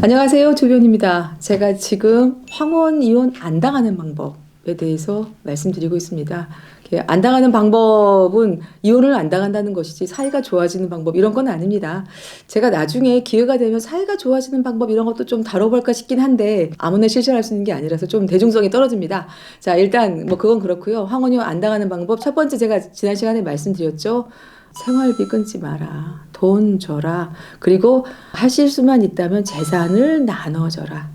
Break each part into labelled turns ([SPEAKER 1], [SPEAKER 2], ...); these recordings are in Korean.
[SPEAKER 1] 안녕하세요. 조변입니다. 제가 지금 황혼 이혼 안 당하는 방법에 대해서 말씀드리고 있습니다. 안 당하는 방법은 이혼을 안 당한다는 것이지 사이가 좋아지는 방법 이런 건 아닙니다. 제가 나중에 기회가 되면 사이가 좋아지는 방법 이런 것도 좀 다뤄볼까 싶긴 한데 아무나 실천할 수 있는 게 아니라서 좀 대중성이 떨어집니다. 자 일단 뭐 그건 그렇고요. 황혼 이혼 안 당하는 방법 첫 번째 제가 지난 시간에 말씀드렸죠. 생활비 끊지 마라. 돈 줘라. 그리고 하실 수만 있다면 재산을 나눠줘라.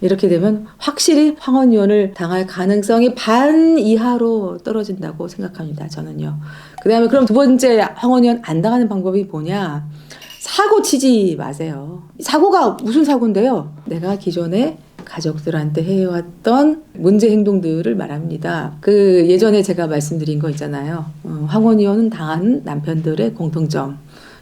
[SPEAKER 1] 이렇게 되면 확실히 황혼이혼을 당할 가능성이 반 이하로 떨어진다고 생각합니다. 저는요. 그 다음에 그럼 두 번째 황혼이혼 안 당하는 방법이 뭐냐? 사고 치지 마세요. 사고가 무슨 사고인데요? 내가 기존에 가족들한테 해왔던 문제 행동들을 말합니다. 그 예전에 제가 말씀드린 거 있잖아요. 어, 황혼이혼은 당한 남편들의 공통점.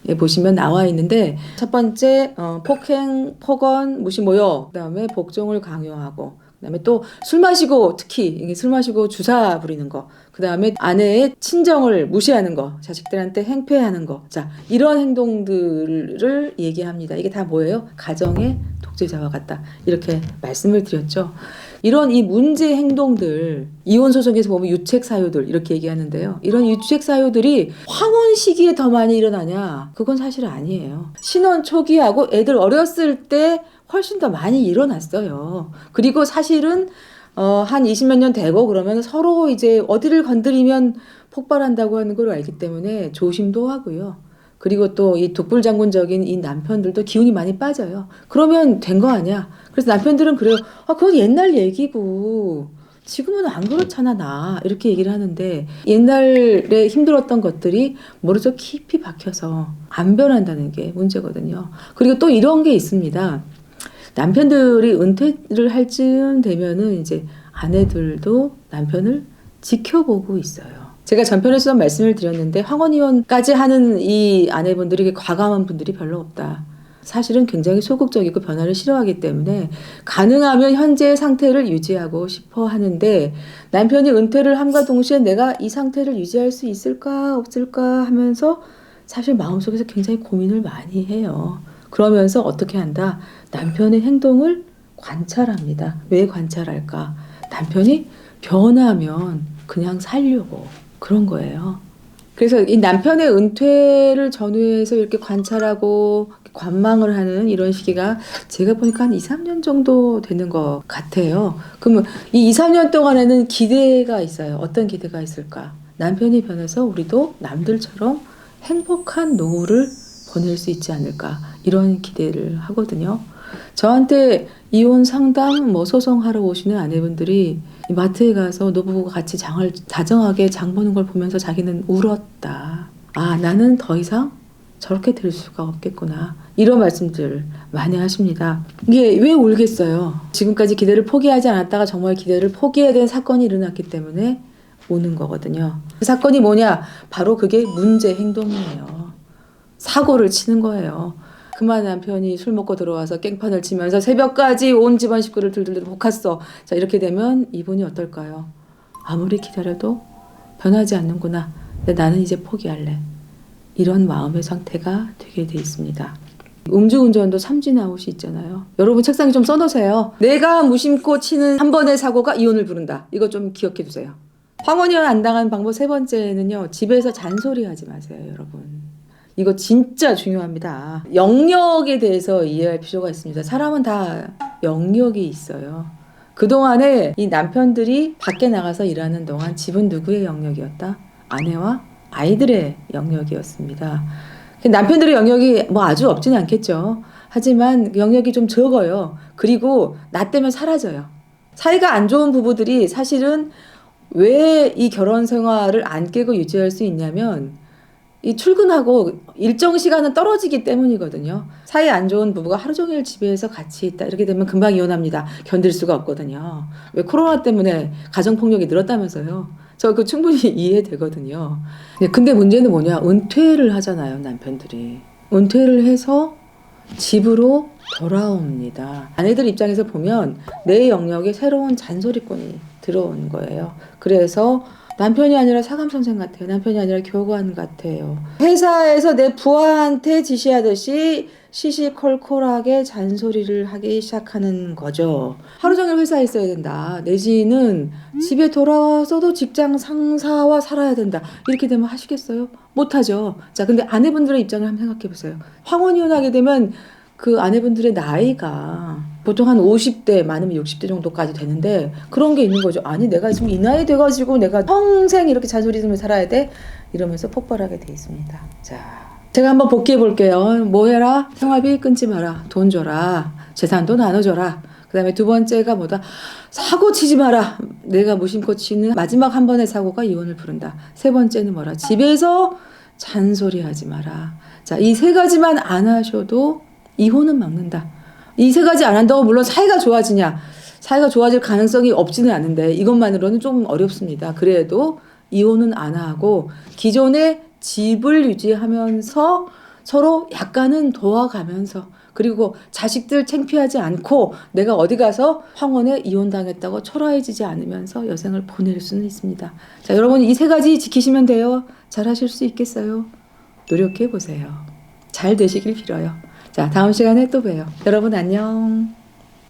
[SPEAKER 1] 예, 보시면 나와 있는데 첫 번째 어, 폭행, 폭언, 무시 모욕, 그다음에 복종을 강요하고 그다음에 또 술 마시고 특히 술 마시고 주사 부리는 거, 그다음에 아내의 친정을 무시하는 거, 자식들한테 행패하는 거, 자 이런 행동들을 얘기합니다. 이게 다 뭐예요? 가정의 독재자와 같다 이렇게 말씀을 드렸죠. 이런 이 문제 행동들 이혼 소송에서 보면 유책 사유들 이렇게 얘기하는데요. 이런 유책 사유들이 황혼 시기에 더 많이 일어나냐? 그건 사실 아니에요. 신혼 초기하고 애들 어렸을 때 훨씬 더 많이 일어났어요. 그리고 사실은 어, 한 20몇 년 되고 그러면 서로 이제 어디를 건드리면 폭발한다고 하는 걸 알기 때문에 조심도 하고요. 그리고 또 이 독불 장군적인 이 남편들도 기운이 많이 빠져요. 그러면 된 거 아니야. 그래서 남편들은 그래요. 아, 그건 옛날 얘기고. 지금은 안 그렇잖아, 나. 이렇게 얘기를 하는데, 옛날에 힘들었던 것들이 머릿속 깊이 박혀서 안 변한다는 게 문제거든요. 그리고 또 이런 게 있습니다. 남편들이 은퇴를 할 즈음 되면은 이제 아내들도 남편을 지켜보고 있어요. 제가 전편에서도 말씀을 드렸는데 황혼이혼까지 하는 이 아내분들이 과감한 분들이 별로 없다. 사실은 굉장히 소극적이고 변화를 싫어하기 때문에 가능하면 현재의 상태를 유지하고 싶어 하는데 남편이 은퇴를 함과 동시에 내가 이 상태를 유지할 수 있을까 없을까 하면서 사실 마음속에서 굉장히 고민을 많이 해요. 그러면서 어떻게 한다? 남편의 행동을 관찰합니다. 왜 관찰할까? 남편이 변하면 그냥 살려고 그런 거예요. 그래서 이 남편의 은퇴를 전후해서 이렇게 관찰하고 관망을 하는 이런 시기가 제가 보니까 한 2, 3년 정도 되는 것 같아요. 그러면 이 2, 3년 동안에는 기대가 있어요. 어떤 기대가 있을까? 남편이 변해서 우리도 남들처럼 행복한 노후를 보낼 수 있지 않을까? 이런 기대를 하거든요. 저한테 이혼 상담 뭐 소송하러 오시는 아내분들이 이 마트에 가서 노부부가 같이 장을 다정하게 장 보는 걸 보면서 자기는 울었다. 아, 나는 더 이상 저렇게 될 수가 없겠구나. 이런 말씀들 많이 하십니다. 이게 왜 울겠어요? 지금까지 기대를 포기하지 않았다가 정말 기대를 포기해야 되는 사건이 일어났기 때문에 우는 거거든요. 그 사건이 뭐냐? 바로 그게 문제 행동이에요. 사고를 치는 거예요. 그만 남편이 술 먹고 들어와서 깽판을 치면서 새벽까지 온 집안 식구를 들들들 볶았어. 자, 이렇게 되면 이분이 어떨까요? 아무리 기다려도 변하지 않는구나. 근데 나는 이제 포기할래. 이런 마음의 상태가 되게 돼 있습니다. 음주운전도 삼진 아웃이 있잖아요. 여러분 책상에 좀 써놓으세요. 내가 무심코 치는 한 번의 사고가 이혼을 부른다. 이거 좀 기억해 두세요. 황혼이혼 안 당한 방법 세 번째는요. 집에서 잔소리 하지 마세요, 여러분. 이거 진짜 중요합니다. 영역에 대해서 이해할 필요가 있습니다. 사람은 다 영역이 있어요. 그동안에 이 남편들이 밖에 나가서 일하는 동안 집은 누구의 영역이었다? 아내와 아이들의 영역이었습니다. 남편들의 영역이 뭐 아주 없지는 않겠죠. 하지만 영역이 좀 적어요. 그리고 나 때문에 사라져요. 사이가 안 좋은 부부들이 사실은 왜 이 결혼 생활을 안 깨고 유지할 수 있냐면 이 출근하고 일정 시간은 떨어지기 때문이거든요. 사이 안 좋은 부부가 하루 종일 집에서 같이 있다 이렇게 되면 금방 이혼합니다. 견딜 수가 없거든요. 왜 코로나 때문에 가정 폭력이 늘었다면서요. 저 그 충분히 이해되거든요. 근데 문제는 뭐냐? 은퇴를 하잖아요, 남편들이. 은퇴를 해서 집으로 돌아옵니다. 아내들 입장에서 보면 내 영역에 새로운 잔소리꾼이 들어온 거예요. 그래서 남편이 아니라 사감 선생 같아요. 남편이 아니라 교관 같아요. 회사에서 내 부하한테 지시하듯이 시시콜콜하게 잔소리를 하기 시작하는 거죠. 하루 종일 회사에 있어야 된다. 내지는 집에 돌아와서도 직장 상사와 살아야 된다. 이렇게 되면 하시겠어요? 못하죠. 자, 근데 아내분들의 입장을 한번 생각해 보세요. 황혼 이혼하게 되면 그 아내분들의 나이가 보통 한 50대 많으면 60대 정도까지 되는데 그런 게 있는 거죠. 아니 내가 지금 이 나이 돼가지고 내가 평생 이렇게 잔소리 들으며 살아야 돼 이러면서 폭발하게 돼 있습니다. 자, 제가 한번 복귀해 볼게요. 뭐 해라? 생활비 끊지 마라. 돈 줘라. 재산도 나눠줘라. 그 다음에 두 번째가 뭐다? 사고 치지 마라. 내가 무심코 치는 마지막 한 번의 사고가 이혼을 부른다. 세 번째는 뭐라? 집에서 잔소리 하지 마라. 자, 이 세 가지만 안 하셔도 이혼은 막는다. 이 세 가지 안 한다고 물론 사이가 좋아지냐? 사이가 좋아질 가능성이 없지는 않은데 이것만으로는 좀 어렵습니다. 그래도 이혼은 안 하고 기존의 집을 유지하면서 서로 약간은 도와가면서 그리고 자식들 창피하지 않고 내가 어디 가서 황혼에 이혼당했다고 초라해지지 않으면서 여생을 보낼 수는 있습니다. 자, 여러분 이 세 가지 지키시면 돼요. 잘 하실 수 있겠어요? 노력해 보세요. 잘 되시길 빌어요. 자, 다음 시간에 또 봬요. 여러분 안녕.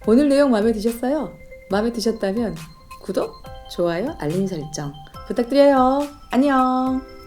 [SPEAKER 1] 오늘 내용 마음에 드셨어요? 마음에 드셨다면 구독, 좋아요, 알림 설정 부탁드려요. 안녕.